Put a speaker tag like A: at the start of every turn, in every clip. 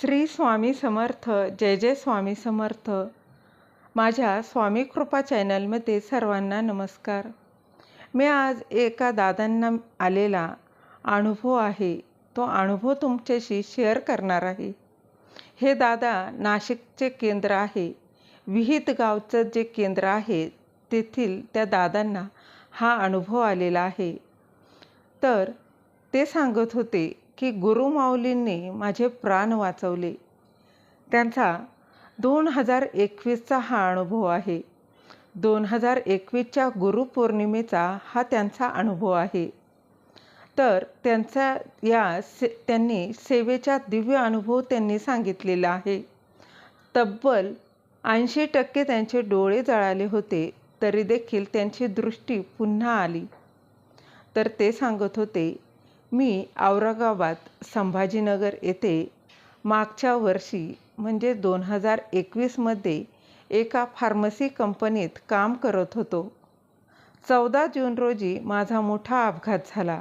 A: श्री स्वामी समर्थ जय जय स्वामी समर्थ. माझ्या स्वामी कृपा चॅनलमध्ये सर्वांना नमस्कार. मी आज एका दादांना आलेला अनुभव आहे. तो अनुभव तुमच्याशी शेअर करणार आहे. हे दादा नाशिकचे केंद्र आहे. विहित गावचं जे केंद्र आहे तेथील त्या दादांना हा अनुभव आलेला आहे. तर ते सांगत होते की गुरुमाऊलींनी माझे प्राण वाचवले. त्यांचा दोन हजार एकवीसचा हा अनुभव आहे. दोन हजार एकवीसच्या गुरुपौर्णिमेचा हा त्यांचा अनुभव आहे. तर त्यांचा या से त्यांनी सेवेचा दिव्य अनुभव त्यांनी सांगितलेला आहे. तब्बल ऐंशी टक्के त्यांचे डोळे जळाले होते तरी देखील त्यांची दृष्टी पुन्हा आली. तर ते सांगत होते मी औरंगाबाद संभाजीनगर येथे मागच्या वर्षी म्हणजे दोन हजार एकवीसमध्ये एका फार्मसी कंपनीत काम करत होतो. चौदा जून रोजी माझा मोठा अपघात झाला.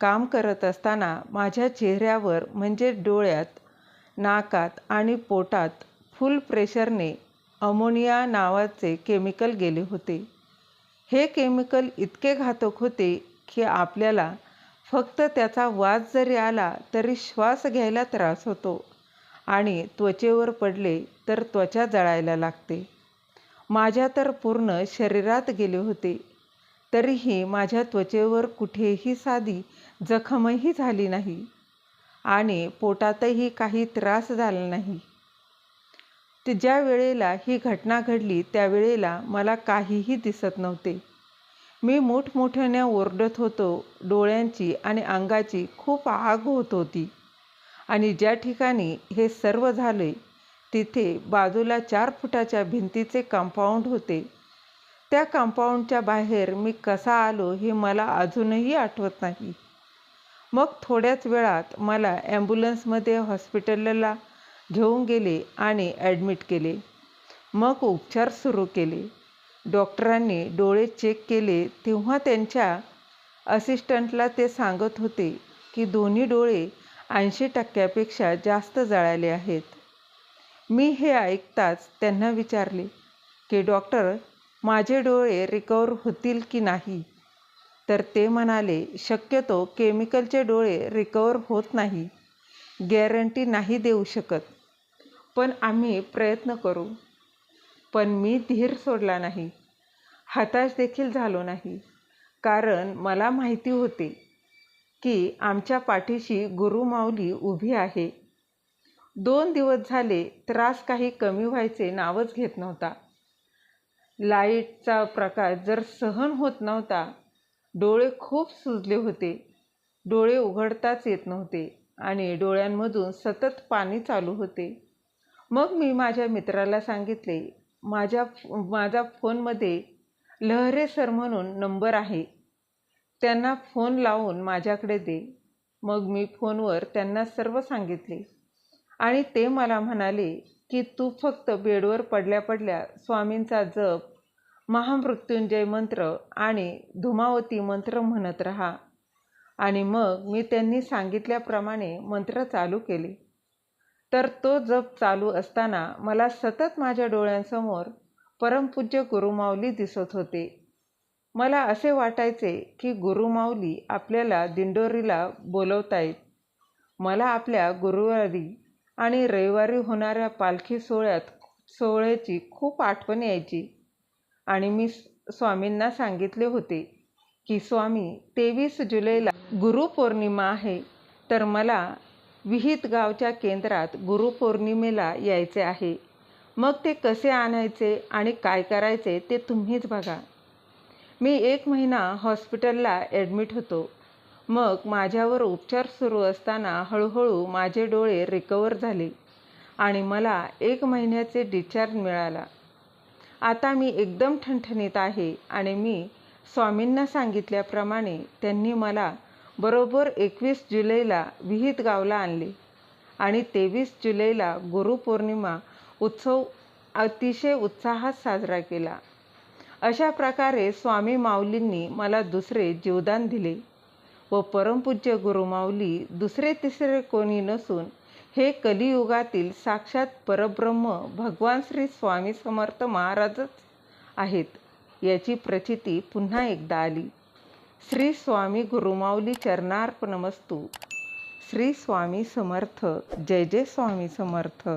A: काम करत असताना माझ्या चेहऱ्यावर म्हणजे डोळ्यात नाकात आणि पोटात फुल प्रेशरने अमोनिया नावाचे केमिकल गेले होते. हे केमिकल इतके घातक होते की आपल्याला फक्त त्याचा वास जरी आला तरी श्वास घ्यायला त्रास होतो. आणि त्वचेवर पडले तर त्वचा जळायला लागते. माझ्या तर पूर्ण शरीरात गेले होते. तरीही माझ्या त्वचेवर कुठेही साधी जखमही झाली नाही. आणि पोटातही काही त्रास झाला नाही. ज्या वेळेला ही घटना घडली त्यावेळेला मला काहीही दिसत नव्हते. मी मोठमोठ्याने ओरडत होतो डोळ्यांची आणि अंगाची खूप आग होत होती. आणि ज्या ठिकाणी हे सर्व झाले तिथे बाजूला चार फुटाच्या भिंतीचे कंपाऊंड होते. त्या कंपाऊंडच्या बाहेर मी कसा आलो हे मला अजूनही आठवत नाही. मग थोड्याच वेळात मला ॲम्ब्युलन्समध्ये हॉस्पिटलला घेऊन गेले आणि ॲडमिट केले. मग उपचार सुरू केले. डॉक्टरांनी डोळे चेक केले तेव्हा त्यांच्या असिस्टंटला ते सांगत होते की दोन्ही डोळे ऐंशी टक्क्यापेक्षा जास्त जळाले आहेत. मी हे ऐकताच त्यांना विचारले की डॉक्टर माझे डोळे रिकवर होतील की नाही? तर ते म्हणाले शक्यतो केमिकलचे डोळे रिकवर होत नाही. गॅरंटी नाही देऊ शकत. पण आम्ही प्रयत्न करू. पण मी धीर सोडला नाही. हताश देखील झालो नाही. कारण मला माहिती होते की आमच्या पाठीशी गुरुमाऊली उभी आहे. दोन दिवस झाले त्रास काही कमी व्हायचे नावच घेत नव्हता. लाईटचा प्रकाश जर सहन होत नव्हता डोळे खूप सुजले होते. डोळे उघडताच येत नव्हते आणि डोळ्यांमधून सतत पाणी चालू होते. मग मी माझ्या मित्राला सांगितले माझ्या माझा फोनमध्ये लहरे सर म्हणून नंबर आहे. त्यांना फोन लावून माझ्याकडे दे. मग मी फोनवर त्यांना सर्व सांगितले. आणि ते मला म्हणाले की तू फक्त बेडवर पडल्या पडल्या स्वामींचा जप महामृत्युंजय मंत्र आणि धुमावती मंत्र म्हणत राहा. आणि मग मी त्यांनी सांगितल्याप्रमाणे मंत्र चालू केले. तर तो जप चालू असताना मला सतत माझ्या डोळ्यांसमोर परमपूज्य गुरुमाऊली दिसत होते. मला असे वाटायचे की गुरुमाऊली आपल्याला दिंडोरीला बोलवतायत मला आपल्या गुरुवारी आणि रविवारी होणाऱ्या पालखी सोहळ्यात सोहळ्याची खूप आठवण यायची आणि मी स्वामींना सांगितले होते की स्वामी तेवीस जुलैला गुरुपौर्णिमा आहे तर मला विहित गावच्या केंद्रात गुरुपौर्णिमेला यायचे आहे. मग ते कसे आणायचे आणि काय करायचे ते तुम्हीच बघा. मी एक महिना हॉस्पिटलला ॲडमिट होतो. मग माझ्यावर उपचार सुरू असताना हळूहळू माझे डोळे रिकवर झाले आणि मला एक महिन्याचे डिस्चार्ज मिळाला. आता मी एकदम ठणठणीत आहे आणि मी स्वामींना सांगितल्याप्रमाणे त्यांनी मला बरोबर एकवीस जुलैला विहित गावला आणले. आणि तेवीस जुलैला गुरुपौर्णिमा उत्सव अतिशय उत्साहात साजरा केला. अशा प्रकारे स्वामी माऊलींनी मला दुसरे जीवदान दिले व परमपूज्य गुरुमाऊली दुसरे तिसरे कोणी नसून हे कलियुगातील साक्षात परब्रह्म भगवान श्री स्वामी समर्थ महाराजच आहेत याची प्रचिती पुन्हा एकदा आली. श्री स्वामी गुरुमाऊली चरणार्पणमस्तू श्री स्वामी समर्थ जय जय स्वामी समर्थ.